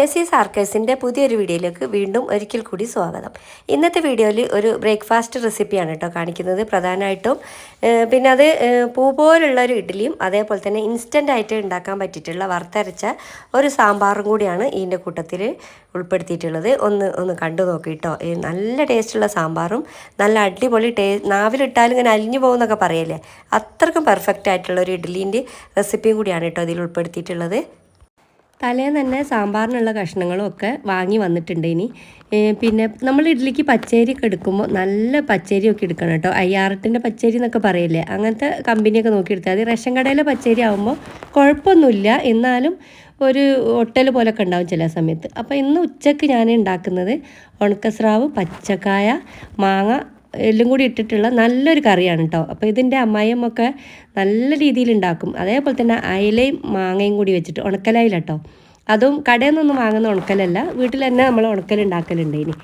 നസീസ് ആർക്കേഴ്സിന്റെ പുതിയൊരു വീഡിയോയിലേക്ക് വീണ്ടും ഒരിക്കൽ കൂടി സ്വാഗതം. ഇന്നത്തെ വീഡിയോയിൽ ഒരു ബ്രേക്ക്ഫാസ്റ്റ് റെസിപ്പിയാണ് കേട്ടോ കാണിക്കുന്നത്. പ്രധാനമായിട്ടും പിന്നെ അത് പൂ പോലുള്ള ഒരു ഇഡ്ഡലിയും അതേപോലെ തന്നെ ഇൻസ്റ്റന്റ് ആയിട്ട് ഉണ്ടാക്കാൻ പറ്റിയിട്ടുള്ള വറുത്തരച്ച ഒരു സാമ്പാറും കൂടിയാണ് ഇതിന്റെ കൂട്ടത്തിൽ ഉൾപ്പെടുത്തിയിട്ടുള്ളത്. ഒന്ന് ഒന്ന് കണ്ടു നോക്കിയിട്ടോ നല്ല ടേസ്റ്റുള്ള സാമ്പാറും നല്ല അടിപൊളി ടേ നാവിലിട്ടാലും ഇങ്ങനെ അലിഞ്ഞു പോകുന്നൊക്കെ പറയല്ലേ? അത്രക്കും പെർഫെക്റ്റ് ആയിട്ടുള്ള ഒരു ഇഡ്ഡലീന്റെ റെസിപ്പിയും കൂടിയാണ് കേട്ടോ ഇതിൽ ഉൾപ്പെടുത്തിയിട്ടുള്ളത്. തലേന്ന് തന്നെ സാമ്പാറിനുള്ള കഷ്ണങ്ങളും ഒക്കെ വാങ്ങി വന്നിട്ടുണ്ട് ഇനി. പിന്നെ നമ്മൾ ഇഡ്ഡലിക്ക് പച്ചരി ഒക്കെ എടുക്കുമ്പോൾ നല്ല പച്ചരി ഒക്കെ എടുക്കണം കേട്ടോ. അയ്യാറട്ടിന്റെ പച്ചരി എന്നൊക്കെ പറയില്ലേ? അങ്ങനത്തെ കമ്പനിയൊക്കെ നോക്കി എടുത്താൽ മതി. റേഷൻ കടയിലെ പച്ചരി ആകുമ്പോൾ കുഴപ്പമൊന്നുമില്ല. എന്നാലും ഒരു ഒട്ടൽ പോലൊക്കെ ഉണ്ടാവും ചില സമയത്ത്. അപ്പോൾ ഇന്ന് ഉച്ചയ്ക്ക് ഞാൻ ഉണ്ടാക്കുന്നത് ഉണക്കസ്രാവ് പച്ചക്കായ മാങ്ങ എല്ലാം കൂടി ഇട്ടിട്ടുള്ള നല്ലൊരു കറിയാണ് കേട്ടോ അപ്പോൾ ഇതിന്റെ അമ്മായിയമ്മൊക്കെ നല്ല രീതിയിൽ ഉണ്ടാക്കും അതേപോലെ തന്നെ അയലയും മാങ്ങയും കൂടി വെച്ചിട്ട് ഉണക്കലായില്ല കേട്ടോ അതും കടയിൽ നിന്നൊന്നും വാങ്ങുന്ന ഉണക്കലല്ല വീട്ടിൽ തന്നെ നമ്മൾ ഉണക്കൽ ഉണ്ടാക്കലുണ്ട് ഇനി.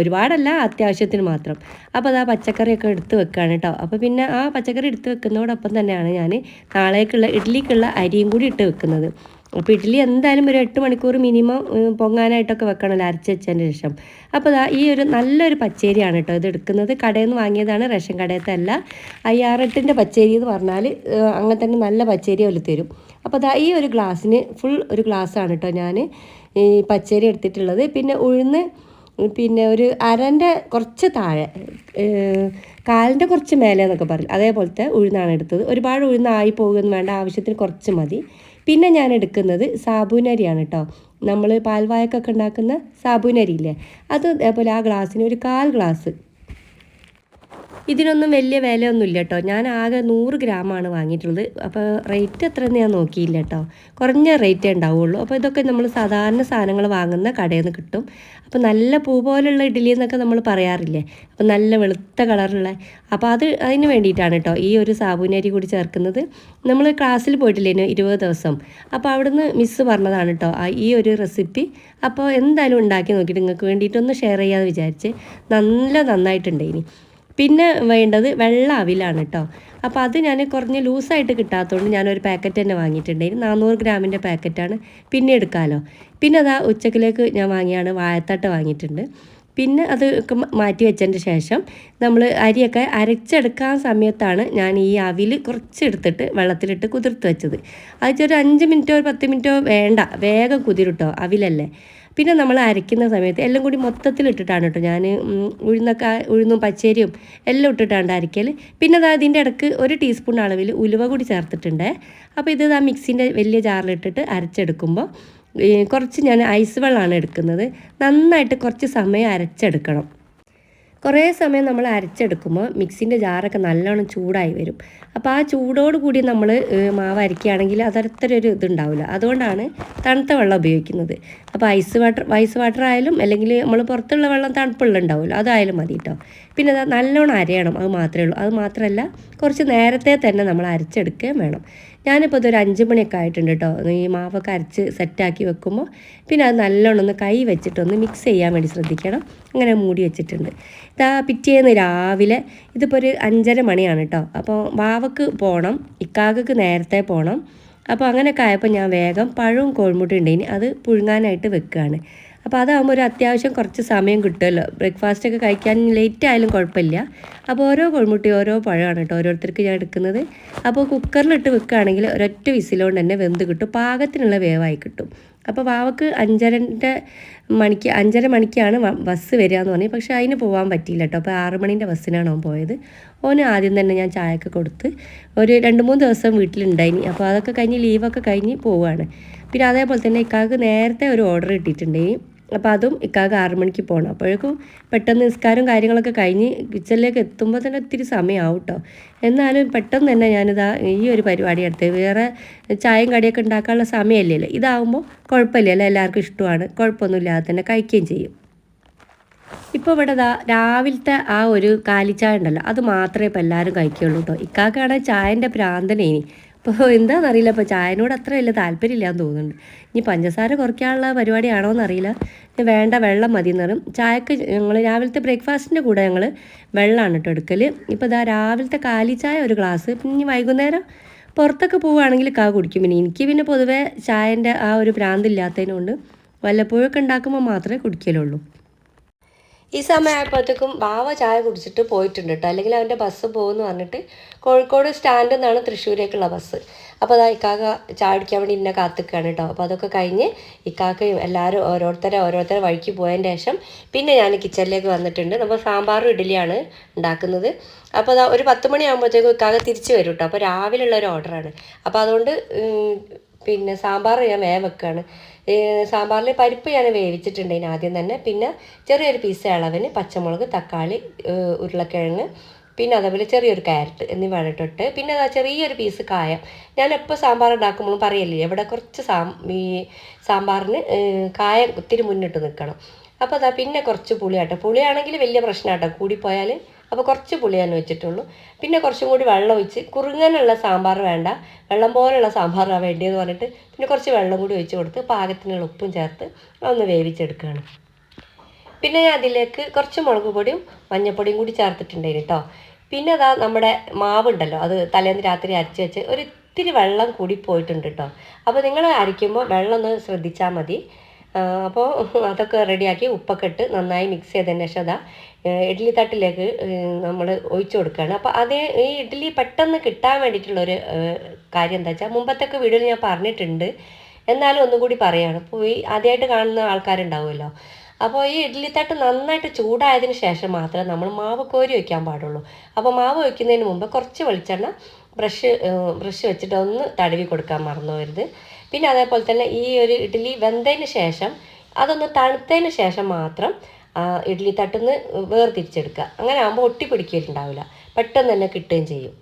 ഒരുപാടല്ല അത്യാവശ്യത്തിന് മാത്രം. അപ്പോൾ അത് ആ പച്ചക്കറിയൊക്കെ എടുത്ത് വെക്കുകയാണ് കേട്ടോ അപ്പോൾ പിന്നെ ആ പച്ചക്കറി എടുത്ത് വെക്കുന്നതോടൊപ്പം തന്നെയാണ് ഞാൻ നാളേക്കുള്ള ഇഡ്ഡലിക്കുള്ള അരിയും കൂടി ഇട്ട് വെക്കുന്നത്. അപ്പോൾ ഇഡ്ഡലി എന്തായാലും ഒരു എട്ട് മണിക്കൂർ മിനിമം പൊങ്ങാനായിട്ടൊക്കെ വെക്കണമല്ലോ അരച്ച് വെച്ചതിന് ശേഷം. അപ്പോൾ ദാ ഈ ഒരു നല്ലൊരു പച്ചേരിയാണ് കേട്ടോ ഇത് എടുക്കുന്നത്. കടയിൽ നിന്ന് വാങ്ങിയതാണ് റേഷൻ കടയത്തെ അല്ല. അയ്യാറെട്ടിന്റെ പച്ചേരി എന്ന് പറഞ്ഞാൽ അങ്ങനെ തന്നെ നല്ല പച്ചേരി അവർ തരും. അപ്പോൾ ദാ ഈ ഒരു ഗ്ലാസ്സിന് ഫുൾ ഒരു ഗ്ലാസ്സാണ് കേട്ടോ ഞാൻ ഈ പച്ചേരി എടുത്തിട്ടുള്ളത്. പിന്നെ ഉഴുന്ന് പിന്നെ ഒരു അരന്റെ കുറച്ച് താഴെ കാലിന്റെ കുറച്ച് മേലെ എന്നൊക്കെ പറയും അതേപോലത്തെ ഉഴുന്നാണ് എടുത്തത്. ഒരുപാട് ഉഴുന്നായി പോകുമെന്ന് വേണ്ട ആവശ്യത്തിന് കുറച്ച് മതി. പിന്നെ ഞാൻ എടുക്കുന്നത് സാബൂനരിയാണ് കേട്ടോ നമ്മൾ പാൽവായക്കൊക്കെ ഉണ്ടാക്കുന്ന സാബൂനരി ഇല്ലേ അത് അതേപോലെ ആ ഗ്ലാസ്സിന് ഒരു കാൽ ഗ്ലാസ് ഇതിനൊന്നും വലിയ വിലയൊന്നുമില്ല കേട്ടോ ഞാൻ ആകെ നൂറ് ഗ്രാമാണ് വാങ്ങിയിട്ടുള്ളത്. അപ്പോൾ റേറ്റ് എത്രയെന്ന് ഞാൻ നോക്കിയില്ല കേട്ടോ കുറഞ്ഞ റേറ്റേ ഉണ്ടാവുള്ളൂ. അപ്പോൾ ഇതൊക്കെ നമ്മൾ സാധാരണ സാധനങ്ങൾ വാങ്ങുന്ന കടയിൽ നിന്ന് കിട്ടും. അപ്പോൾ നല്ല പൂ പോലുള്ള ഇഡ്ഡലി എന്നൊക്കെ നമ്മൾ പറയാറില്ലേ? അപ്പോൾ നല്ല വെളുത്ത കളറുള്ള. അപ്പോൾ അത് അതിന് വേണ്ടിയിട്ടാണ് കേട്ടോ ഈ ഒരു സാബൂനരി കൂടി ചേർക്കുന്നത്. നമ്മൾ ക്ലാസ്സിൽ പോയിട്ടില്ലേനു ഇരുപത് ദിവസം? അപ്പോൾ അവിടുന്ന് മിസ്സ് പറഞ്ഞതാണ് കേട്ടോ ഈ ഒരു റെസിപ്പി അപ്പോൾ എന്തായാലും ഉണ്ടാക്കി നോക്കിയിട്ട് നിങ്ങൾക്ക് വേണ്ടിയിട്ടൊന്ന് ഷെയർ ചെയ്യാമെന്ന് വിചാരിച്ച്. നല്ല നന്നായിട്ടുണ്ട് ഇനി. പിന്നെ വേണ്ടത് വെള്ള അവിലാണ് കേട്ടോ അപ്പോൾ അത് ഞാൻ കുറഞ്ഞ് ലൂസായിട്ട് കിട്ടാത്തതുകൊണ്ട് ഞാനൊരു പാക്കറ്റ് തന്നെ വാങ്ങിയിട്ടുണ്ടായിരുന്നു നാനൂറ് ഗ്രാമിന്റെ പാക്കറ്റാണ്. പിന്നെ എടുക്കാമല്ലോ പിന്നെ അതാ ഉച്ചക്കിലേക്ക് ഞാൻ വാങ്ങിയാണ് വാഴത്തട്ട വാങ്ങിയിട്ടുണ്ട്. പിന്നെ അത് മാറ്റി വെച്ചതിന്റെ ശേഷം നമ്മൾ അരിയൊക്കെ അരച്ചെടുക്കാൻ സമയത്താണ് ഞാൻ ഈ അവിൽ കുറച്ച് എടുത്തിട്ട് വെള്ളത്തിലിട്ട് കുതിർത്ത് വെച്ചത്. അത് അതൊരു അഞ്ച് മിനിറ്റോ ഒരു പത്ത് മിനിറ്റോ വേണ്ട. വേഗം കുതിരിട്ടോ അവിലല്ലേ. പിന്നെ നമ്മൾ അരയ്ക്കുന്ന സമയത്ത് എല്ലാം കൂടി മൊത്തത്തിൽ ഇട്ടിട്ടാണ് കേട്ടോ ഞാൻ ഉഴുന്നൊക്കെ ഉഴുന്നും പച്ചരിയും എല്ലാം ഇട്ടിട്ടാണ് അരയ്ക്കൽ പിന്നെ അത് അതിന്റെ ഇടയ്ക്ക് ഒരു ടീസ്പൂൺ അളവിൽ ഉലുവ കൂടി ചേർത്തിട്ടുണ്ട്. അപ്പോൾ ഇത് ആ മിക്സിന്റെ വലിയ ജാറിലിട്ടിട്ട് അരച്ചെടുക്കുമ്പോൾ കുറച്ച് ഞാൻ ഐസ് വെള്ളമാണ് എടുക്കുന്നത്. നന്നായിട്ട് കുറച്ച് സമയം അരച്ചെടുക്കണം. കുറേ സമയം നമ്മൾ അരച്ചെടുക്കുമ്പോൾ മിക്സിന്റെ ജാറൊക്കെ നല്ലോണം ചൂടായി വരും. അപ്പോൾ ആ ചൂടോട് കൂടി നമ്മൾ മാവ് അരയ്ക്കുകയാണെങ്കിൽ അതത്ര ഒരു ഇതുണ്ടാവില്ല. അതുകൊണ്ടാണ് തണുത്ത വെള്ളം ഉപയോഗിക്കുന്നത്. അപ്പോൾ ഐസ് വാട്ടർ ഐസ് വാട്ടർ ആയാലും അല്ലെങ്കിൽ നമ്മൾ പുറത്തുള്ള വെള്ളം തണുപ്പുള്ള ഉണ്ടാവുമല്ലോ അതായാലും മതി കേട്ടോ. പിന്നെ അത് നല്ലോണം അരയണം അത് മാത്രമേ ഉള്ളൂ. അത് മാത്രമല്ല കുറച്ച് നേരത്തെ തന്നെ നമ്മൾ അരച്ചെടുക്കുകയും വേണം. ഞാനിപ്പോൾ ഇതൊരു അഞ്ച് മണിയൊക്കെ ആയിട്ടുണ്ട് കേട്ടോ ഈ മാവൊക്കെ അരച്ച് സെറ്റാക്കി വെക്കുമ്പോൾ പിന്നെ അത് നല്ലോണം ഒന്ന് കൈ വെച്ചിട്ടൊന്ന് മിക്സ് ചെയ്യാൻ വേണ്ടി ശ്രദ്ധിക്കണം. അങ്ങനെ മൂടി വെച്ചിട്ടുണ്ട്. ഇതാ പിറ്റേന്ന് രാവിലെ ഇതിപ്പോൾ ഒരു അഞ്ചര മണിയാണ് കേട്ടോ അപ്പോൾ വാവക്ക് പോകണം ഇക്കാകക്ക് നേരത്തെ പോകണം അപ്പോൾ അങ്ങനെയൊക്കെ ആയപ്പോൾ ഞാൻ വേഗം പഴവും കോഴിമുട്ടയും ഉണ്ടെങ്കിൽ അത് പുഴുങ്ങാനായിട്ട് വെക്കുകയാണ് അപ്പോൾ അതാകുമ്പോൾ ഒരു അത്യാവശ്യം കുറച്ച് സമയം കിട്ടുമല്ലോ. ബ്രേക്ക്ഫാസ്റ്റ് ഒക്കെ കഴിക്കാൻ ലേറ്റ് ആയാലും കുഴപ്പമില്ല. അപ്പോൾ ഓരോ കോഴിമുട്ടയും ഓരോ പഴമാണ് കേട്ടോ ഓരോരുത്തർക്ക് ഞാൻ എടുക്കുന്നത്. അപ്പോൾ കുക്കറിലിട്ട് വെക്കുകയാണെങ്കിൽ ഒരൊറ്റ വിസിലുകൊണ്ട് തന്നെ വെന്ത് കിട്ടും. പാകത്തിനുള്ള വേവായി കിട്ടും. അപ്പോൾ വാവക്ക് അഞ്ചരന്റെ മണിക്ക് അഞ്ചര മണിക്കാണ് ബസ് വരിക എന്ന് പറഞ്ഞു. പക്ഷേ അതിന് പോകാൻ പറ്റിയില്ല കേട്ടോ. അപ്പോൾ ആറ് മണീന്റെ ബസ്സിനാണ് അവൻ പോയത്. ഓന് ആദ്യം തന്നെ ഞാൻ ചായയൊക്കെ കൊടുത്ത് ഒരു രണ്ട് മൂന്ന് ദിവസം വീട്ടിലുണ്ടായിനി. അപ്പോൾ അതൊക്കെ കഴിഞ്ഞ് ലീവൊക്കെ കഴിഞ്ഞ് പോവുകയാണ് പിന്നെ അതേപോലെ തന്നെ ഇക്കാക്ക് നേരത്തെ ഒരു ഓർഡർ കിട്ടിയിട്ടുണ്ടായി അപ്പോൾ അതും ഇക്കാക്ക് ആറു മണിക്ക് പോകണം. അപ്പോഴേക്കും പെട്ടെന്ന് നിസ്കാരം കാര്യങ്ങളൊക്കെ കഴിഞ്ഞ് കിച്ചണിലേക്ക് എത്തുമ്പോൾ തന്നെ ഒത്തിരി സമയമാവും കേട്ടോ എന്നാലും പെട്ടെന്ന് തന്നെ ഞാനിതാ ഈ ഒരു പരിപാടി എടുത്ത് വേറെ ചായയും കടിയൊക്കെ ഉണ്ടാക്കാനുള്ള സമയമല്ലല്ലോ. ഇതാവുമ്പോൾ കുഴപ്പമില്ലല്ലോ എല്ലാവർക്കും ഇഷ്ടമാണ്. കുഴപ്പമൊന്നുമില്ലാതെ തന്നെ കഴിക്കുകയും ചെയ്യും. ഇപ്പോൾ ഇവിടെ ദാ രാവിലത്തെ ആ ഒരു കാലിച്ചായ ഉണ്ടല്ലോ. അത് മാത്രമേ ഇപ്പോൾ എല്ലാവരും കഴിക്കുകയുള്ളൂ കേട്ടോ ഇക്കാക്കാണ് ചായന്റെ പ്രാന്തനേനി ഇപ്പോൾ എന്താണെന്നറിയില്ല അപ്പോൾ ചായനോട് അത്ര വലിയ താല്പര്യമില്ലാന്ന് തോന്നുന്നുണ്ട്. ഇനി പഞ്ചസാര കുറയ്ക്കാനുള്ള പരിപാടിയാണോ എന്നറിയില്ല വേണ്ട വെള്ളം മതി എന്ന് പറയും. ചായക്ക് ഞങ്ങൾ രാവിലത്തെ ബ്രേക്ക്ഫാസ്റ്റിന്റെ കൂടെ ഞങ്ങൾ വെള്ളമാണ് കേട്ടോ എടുക്കൽ ഇപ്പോൾ ഇതാ രാവിലത്തെ കാലി ചായ ഒരു ഗ്ലാസ്. ഇനി വൈകുന്നേരം പുറത്തൊക്കെ പോവുകയാണെങ്കിൽ കാ കുടിക്കും. പിന്നെ എനിക്ക് പിന്നെ പൊതുവേ ചായന്റെ ആ ഒരു ഭ്രാന്തില്ലാത്തതിനുകൊണ്ട് വല്ലപ്പോഴൊക്കെ ഉണ്ടാക്കുമ്പോൾ മാത്രമേ കുടിക്കലുള്ളൂ. ഈ സമയമായപ്പോഴത്തേക്കും ബാവ ചായ കുടിച്ചിട്ട് പോയിട്ടുണ്ട് കേട്ടോ അല്ലെങ്കിൽ അവന്റെ ബസ് പോകുമെന്ന് പറഞ്ഞിട്ട് കോഴിക്കോട് സ്റ്റാൻഡിൽ നിന്നാണ് തൃശ്ശൂരേക്കുള്ള ബസ്. അപ്പോൾ അതാ ഇക്കാക്ക ചായ കുടിക്കാൻ വേണ്ടി ഇന്നെ കാത്തിക്കാണ് കേട്ടോ അപ്പോൾ അതൊക്കെ കഴിഞ്ഞ് ഇക്കാക്കയും എല്ലാവരും ഓരോരുത്തരെ ഓരോരുത്തരെ വഴിക്ക് പോയതിന് ശേഷം പിന്നെ ഞാൻ കിച്ചണിലേക്ക് വന്നിട്ടുണ്ട്. നമ്മൾ സാമ്പാറും ഇഡ്ഡലിയാണ് ഉണ്ടാക്കുന്നത്. അപ്പോൾ അതാ ഒരു പത്ത് മണിയാകുമ്പോഴത്തേക്കും ഇക്കാക്ക തിരിച്ച് വരും കേട്ടോ അപ്പോൾ രാവിലെ ഉള്ള ഒരു ഓർഡറാണ്. അപ്പോൾ അതുകൊണ്ട് പിന്നെ സാമ്പാർ ഞാൻ വേഗം വെക്കുകയാണ് സാമ്പാറിൽ പരിപ്പ് ഞാൻ വേവിച്ചിട്ടുണ്ടെങ്കിൽ ആദ്യം തന്നെ. പിന്നെ ചെറിയൊരു പീസ് ഇളവിന് പച്ചമുളക് തക്കാളി ഉരുളക്കിഴങ്ങ് പിന്നെ അതേപോലെ ചെറിയൊരു ക്യാരറ്റ് എന്നിവ ഇട്ടിട്ട് പിന്നെ ചെറിയൊരു പീസ് കായം. ഞാൻ എപ്പോൾ സാമ്പാർ ഉണ്ടാക്കുമ്പോഴും പറയല്ലേ ഇവിടെ കുറച്ച് സാം ഈ സാമ്പാറിന് കായം ഒത്തിരി മുന്നിട്ട് നിൽക്കണം അപ്പോൾ അതാ പിന്നെ കുറച്ച് പുളിയാട്ടോ. പുളിയാണെങ്കിൽ വലിയ പ്രശ്നമാട്ടോ. കൂടിപ്പോയാൽ അപ്പോൾ കുറച്ച് പുളി ഞാൻ വെച്ചിട്ടുള്ളൂ. പിന്നെ കുറച്ചും കൂടി വെള്ളം ഒഴിച്ച് കുറുങ്ങനുള്ള സാമ്പാർ വേണ്ട. വെള്ളം പോലുള്ള സാമ്പാറാണ് വേണ്ടിയെന്ന് പറഞ്ഞിട്ട് പിന്നെ കുറച്ച് വെള്ളം കൂടി ഒഴിച്ച് കൊടുത്ത് പാകത്തിനുള്ള ഉപ്പും ചേർത്ത് ഒന്ന് വേവിച്ചെടുക്കുകയാണ്. പിന്നെ ഞാൻ അതിലേക്ക് കുറച്ച് മുളക് പൊടിയും മഞ്ഞൾപ്പൊടിയും കൂടി ചേർത്തിട്ടുണ്ടായിരുന്നു കേട്ടോ പിന്നെ അതാ നമ്മുടെ മാവ് ഉണ്ടല്ലോ അത് തലേന്ന് രാത്രി അരച്ച് വെച്ച് ഒരു ഇത്തിരി വെള്ളം കൂടി പോയിട്ടുണ്ട് കേട്ടോ അപ്പോൾ നിങ്ങൾ അരയ്ക്കുമ്പോൾ വെള്ളം ഒന്ന് ശ്രദ്ധിച്ചാൽ മതി. അപ്പോൾ അതൊക്കെ റെഡിയാക്കി ഉപ്പൊക്കെ ഇട്ട് നന്നായി മിക്സ് ചെയ്തതിന് ശേഷം അതാ ഇഡ്ഡലി തട്ടിലേക്ക് നമ്മൾ ഒഴിച്ചു കൊടുക്കുകയാണ് അപ്പോൾ അത് ഈ ഇഡ്ഡലി പെട്ടെന്ന് കിട്ടാൻ വേണ്ടിയിട്ടുള്ളൊരു കാര്യം എന്താ വെച്ചാൽ മുമ്പത്തൊക്കെ വീഡിയോയിൽ ഞാൻ പറഞ്ഞിട്ടുണ്ട്. എന്നാലും ഒന്നും കൂടി പറയുകയാണ് അപ്പോൾ ഈ ആദ്യമായിട്ട് കാണുന്ന ആൾക്കാരുണ്ടാവുമല്ലോ. അപ്പോൾ ഈ ഇഡ്ഡലി തട്ട് നന്നായിട്ട് ചൂടായതിന് ശേഷം മാത്രമേ നമ്മൾ മാവ് കോരി വയ്ക്കാൻ പാടുള്ളൂ. അപ്പോൾ മാവ് വയ്ക്കുന്നതിന് മുമ്പ് കുറച്ച് വെളിച്ചെണ്ണ ബ്രഷ് ബ്രഷ് വെച്ചിട്ട് ഒന്ന് തടവി കൊടുക്കാൻ മറന്നു പോകരുത്. പിന്നെ അതേപോലെ തന്നെ ഈ ഒരു ഇഡ്ഡലി വെന്തതിന് ശേഷം അതൊന്ന് തണുത്തതിന് ശേഷം മാത്രം ഇഡ്ഡലി തട്ടുന്ന് വേർതിരിച്ചെടുക്കുക. അങ്ങനെ ആകുമ്പോൾ ഒട്ടിപ്പിടിക്കലുണ്ടാവില്ല പെട്ടെന്ന് തന്നെ കിട്ടുകയും ചെയ്യും.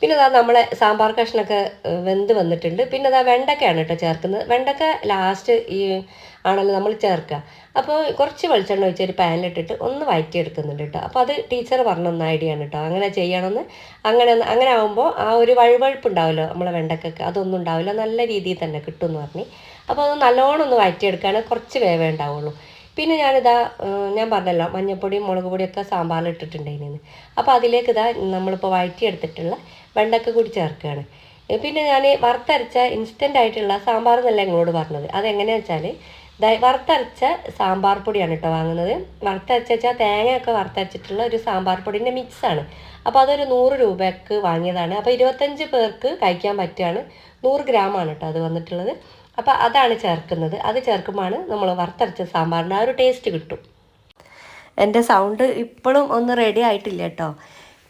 പിന്നെ അതാ നമ്മളെ സാമ്പാർ കഷ്ണൊക്കെ വെന്ത് വന്നിട്ടുണ്ട്. പിന്നെ അതാ വെണ്ടക്കയാണ് കേട്ടോ ചേർക്കുന്നത്. വെണ്ടക്ക ലാസ്റ്റ് ഈ ആണല്ലോ നമ്മൾ ചേർക്കുക അപ്പോൾ കുറച്ച് വെളിച്ചെണ്ണ ഒഴിച്ച് ഒരു പാനിലിട്ടിട്ട് ഒന്ന് വഴറ്റിയെടുക്കുന്നുണ്ട് കേട്ടോ അപ്പോൾ അത് ടീച്ചർ പറഞ്ഞ ഒന്ന് ഐഡിയ ആണ് കേട്ടോ അങ്ങനെ ചെയ്യണമെന്ന് അങ്ങനെ അങ്ങനെ ആകുമ്പോൾ ആ ഒരു വഴുവഴുപ്പ് ഉണ്ടാവുമല്ലോ നമ്മളെ വെണ്ടക്കൊക്കെ അതൊന്നും ഉണ്ടാവില്ല. നല്ല രീതിയിൽ തന്നെ കിട്ടും എന്ന് പറഞ്ഞു. അപ്പോൾ അത് നല്ലോണം ഒന്ന് വഴറ്റിയെടുക്കുകയാണെങ്കിൽ കുറച്ച് വേവേ ഉണ്ടാവുള്ളൂ. പിന്നെ ഞാനിതാ ഞാൻ പറഞ്ഞല്ലോ മഞ്ഞൾപ്പൊടിയും മുളക് പൊടിയൊക്കെ സാമ്പാറിൽ ഇട്ടിട്ടുണ്ടായിരുന്നു അപ്പോൾ അതിലേക്ക് ഇതാ നമ്മളിപ്പോൾ വഴറ്റിയെടുത്തിട്ടുള്ള വെണ്ടക്ക കൂടി ചേർക്കുകയാണ്. പിന്നെ ഞാൻ വറുത്തരച്ച ഇൻസ്റ്റന്റ് ആയിട്ടുള്ള സാമ്പാർ എന്നല്ല നിങ്ങളോട് പറഞ്ഞത് അതെങ്ങനെയാണെന്ന് വെച്ചാൽ വറുത്തരച്ച സാമ്പാർ പൊടിയാണ് കേട്ടോ വാങ്ങുന്നത്. വറുത്തരച്ച വെച്ചാൽ തേങ്ങയൊക്കെ വറുത്തരച്ചിട്ടുള്ള ഒരു സാമ്പാർ പൊടിന്റെ മിക്സാണ്. അപ്പോൾ അതൊരു നൂറ് രൂപയ്ക്ക് വാങ്ങിയതാണ്. അപ്പോൾ ഇരുപത്തഞ്ച് പേർക്ക് കഴിക്കാൻ പറ്റുകയാണ്. നൂറ് ഗ്രാമാണ് കേട്ടോ അത് വന്നിട്ടുള്ളത്. അപ്പോൾ അതാണ് ചേർക്കുന്നത്. അത് ചേർക്കുമ്പോഴാണ് നമ്മൾ വറുത്തരച്ച സാമ്പാറിന്റെ ആ ഒരു ടേസ്റ്റ് കിട്ടും. എന്റെ സൗണ്ട് ഇപ്പോഴും ഒന്ന് റെഡി ആയിട്ടില്ല കേട്ടോ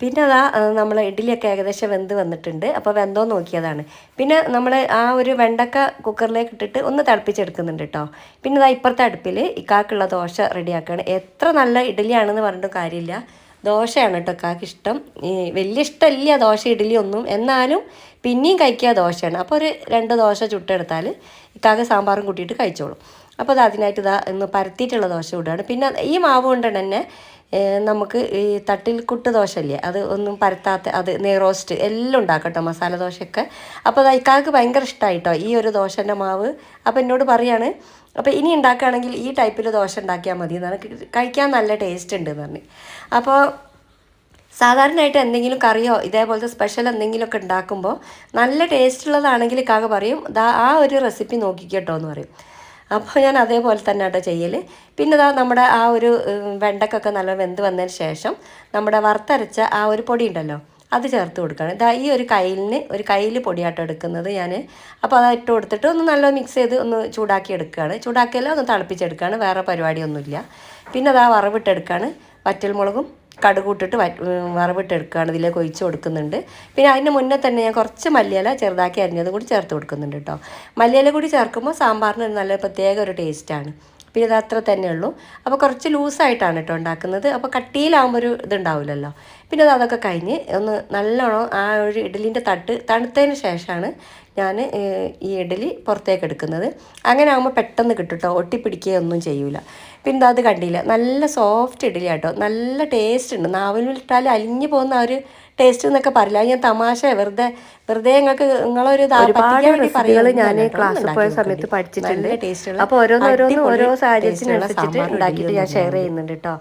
പിന്നെ അതാ നമ്മൾ ഇഡ്ഡലിയൊക്കെ ഏകദേശം വെന്ത് വന്നിട്ടുണ്ട്. അപ്പോൾ വെന്തോ നോക്കിയതാണ്. പിന്നെ നമ്മൾ ആ ഒരു വെണ്ടക്ക കുക്കറിലേക്ക് ഇട്ടിട്ട് ഒന്ന് തിളപ്പിച്ചെടുക്കുന്നുണ്ട് കേട്ടോ പിന്നെ അതാ ഇപ്പുറത്തെ അടുപ്പിൽ ഇക്കാക്കുള്ള ദോശ റെഡിയാക്കുകയാണ് എത്ര നല്ല ഇഡ്ഡലിയാണെന്ന് പറഞ്ഞിട്ട് കാര്യമില്ല. ദോശയാണ് കേട്ടോ ഇക്കാക്ക് ഇഷ്ടം. വലിയ ഇഷ്ടമില്ല ദോശ ഇഡ്ഡലി ഒന്നും. എന്നാലും പിന്നെയും കഴിക്കുക ദോശയാണ്. അപ്പോൾ ഒരു രണ്ട് ദോശ ചുട്ടെടുത്താൽ ഇക്കാക്ക് സാമ്പാറും കൂട്ടിയിട്ട് കഴിച്ചോളും. അപ്പോൾ അത് അതിനായിട്ട് ഇതാ ഇന്ന് പരത്തിയിട്ടുള്ള ദോശ ഇടുകയാണ് പിന്നെ ഈ മാവ് കൊണ്ട് തന്നെ നമുക്ക് ഈ തട്ടിൽ കുട്ട് ദോശ അത് ഒന്നും പരത്താത്ത അത് നെയ്റോസ്റ്റ് എല്ലാം ഉണ്ടാക്കട്ടോ മസാല ദോശയൊക്കെ. അപ്പോൾ അത് ഭയങ്കര ഇഷ്ടമായിട്ടോ ഈ ഒരു ദോശന്റെ മാവ്. അപ്പോൾ എന്നോട് പറയാണ് അപ്പോൾ ഇനി ഉണ്ടാക്കുകയാണെങ്കിൽ ഈ ടൈപ്പിൽ ദോശ ഉണ്ടാക്കിയാൽ മതി എന്നാണ് കഴിക്കാൻ നല്ല ടേസ്റ്റ് ഉണ്ട് എന്ന് പറഞ്ഞ്. അപ്പോൾ സാധാരണയായിട്ട് എന്തെങ്കിലും കറിയോ ഇതേപോലത്തെ സ്പെഷ്യൽ എന്തെങ്കിലുമൊക്കെ ഉണ്ടാക്കുമ്പോൾ നല്ല ടേസ്റ്റ് ഉള്ളതാണെങ്കിൽ കാക പറയും ആ ഒരു റെസിപ്പി നോക്കിക്കട്ടോ എന്ന് പറയും. അപ്പോൾ ഞാൻ അതേപോലെ തന്നെ കേട്ടോ ചെയ്യൽ പിന്നെ ഇതാ നമ്മുടെ ആ ഒരു വെണ്ടക്കൊക്കെ നല്ല വെന്ത് വന്നതിന് ശേഷം നമ്മുടെ വറുത്തരച്ച ആ ഒരു പൊടി ഉണ്ടല്ലോ അത് ചേർത്ത് കൊടുക്കണം. ഇതാ ഈ ഒരു കയ്യിലിന് ഒരു കയ്യിൽ പൊടിയാട്ടോ എടുക്കുന്നത് ഞാൻ അപ്പോൾ അത് ഇട്ട് കൊടുത്തിട്ട് ഒന്ന് നല്ല മിക്സ് ചെയ്ത് ഒന്ന് ചൂടാക്കി എടുക്കുകയാണ് ചൂടാക്കിയല്ല ഒന്ന് തിളപ്പിച്ചെടുക്കുകയാണ് വേറെ പരിപാടിയൊന്നുമില്ല. പിന്നെ അതാ വറവിട്ടെടുക്കുകയാണ് വറ്റൽമുളകും കടുകൂട്ടിട്ട് വറവിട്ടെടുക്കുകയാണ്. ഇതിലേക്ക് ഒഴിച്ച് കൊടുക്കുന്നുണ്ട്. പിന്നെ അതിന് മുന്നേ തന്നെ ഞാൻ കുറച്ച് മല്ലിയില ചെറുതാക്കി അരിഞ്ഞത് കൂടി ചേർത്ത് കൊടുക്കുന്നുണ്ട് കേട്ടോ. മല്ലിയില കൂടി ചേർക്കുമ്പോൾ സാമ്പാറിന് നല്ല പ്രത്യേക ഒരു ടേസ്റ്റാണ് പിന്നെ ഇത് അത്ര തന്നെ ഉള്ളൂ. അപ്പോൾ കുറച്ച് ലൂസായിട്ടാണ് കേട്ടോ ഉണ്ടാക്കുന്നത്. അപ്പോൾ കട്ടിയിലാകുമ്പോൾ ഒരു ഇതുണ്ടാവില്ലല്ലോ. പിന്നെ അത് അതൊക്കെ കഴിഞ്ഞ് ഒന്ന് നല്ലോണം ആ ഒരു ഇഡലിന്റെ തട്ട് തണുത്തതിന് ശേഷമാണ് ഞാൻ ഈ ഇഡലി പുറത്തേക്ക് എടുക്കുന്നത്. അങ്ങനെ ആകുമ്പോൾ പെട്ടെന്ന് കിട്ടും കേട്ടോ. ഒട്ടിപ്പിടിക്കുകയൊന്നും ചെയ്യൂല. പിന്നെ അത് കണ്ടില്ല. നല്ല സോഫ്റ്റ് ഇഡലി കേട്ടോ. നല്ല ടേസ്റ്റ് ഉണ്ട്. നാവിലിട്ടാൽ അലിഞ്ഞു പോകുന്ന ആ ഒരു ടേസ്റ്റ് എന്നൊക്കെ പറയില്ല. ഞാൻ തമാശ. വെറുതെ വെറുതെ നിങ്ങൾക്ക് നിങ്ങളൊരു കേട്ടോ. ക്ലാസ്സിൽ പോയ സമയത്ത്. പഠിച്ചിട്ടുണ്ട്. അപ്പോൾ ഓരോന്നോരോന്ന് ഓരോ സാഹചര്യത്തിനനുസരിച്ചിട്ട് ഉണ്ടാക്കിയിട്ട് ഞാൻ ഷെയർ ചെയ്യുന്നുണ്ട് കേട്ടോ.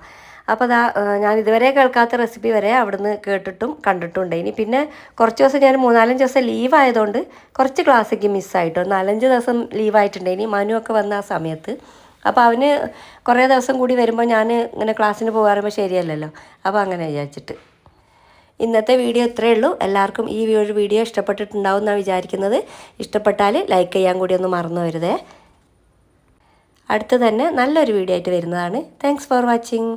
അപ്പോൾ അതാ ഞാൻ ഇതുവരെ കേൾക്കാത്ത റെസിപ്പി വരെ അവിടുന്ന് കേട്ടിട്ടും കണ്ടിട്ടുണ്ട് ഇനി പിന്നെ കുറച്ച് ദിവസം ഞാൻ മൂന്നാലഞ്ച് ദിവസം ലീവ് ആയതുകൊണ്ട് കുറച്ച് ക്ലാസ്സിക്ക് മിസ്സായിട്ടോ നാലഞ്ച് ദിവസം ലീവായിട്ടുണ്ട് ഇനി മനു ഒക്കെ വന്ന ആ സമയത്ത്. അപ്പോൾ അവന് കുറേ ദിവസം കൂടി വരുമ്പോൾ ഞാൻ ഇങ്ങനെ ക്ലാസ്സിന് പോകാറുമ്പോൾ ശരിയല്ലല്ലോ. അപ്പോൾ അങ്ങനെ വിചാരിച്ചിട്ട്. ഇന്നത്തെ വീഡിയോ ഇത്രയേ ഉള്ളൂ. എല്ലാവർക്കും ഈ ഒരു വീഡിയോ ഇഷ്ടപ്പെട്ടിട്ടുണ്ടാവും എന്നാണ് വിചാരിക്കുന്നത്. ഇഷ്ടപ്പെട്ടാൽ ലൈക്ക് ചെയ്യാൻ കൂടി ഒന്ന് മറന്നു വരുതേ അടുത്ത് തന്നെ നല്ലൊരു വീഡിയോ ആയിട്ട് വരുന്നതാണ്. Thanks for watching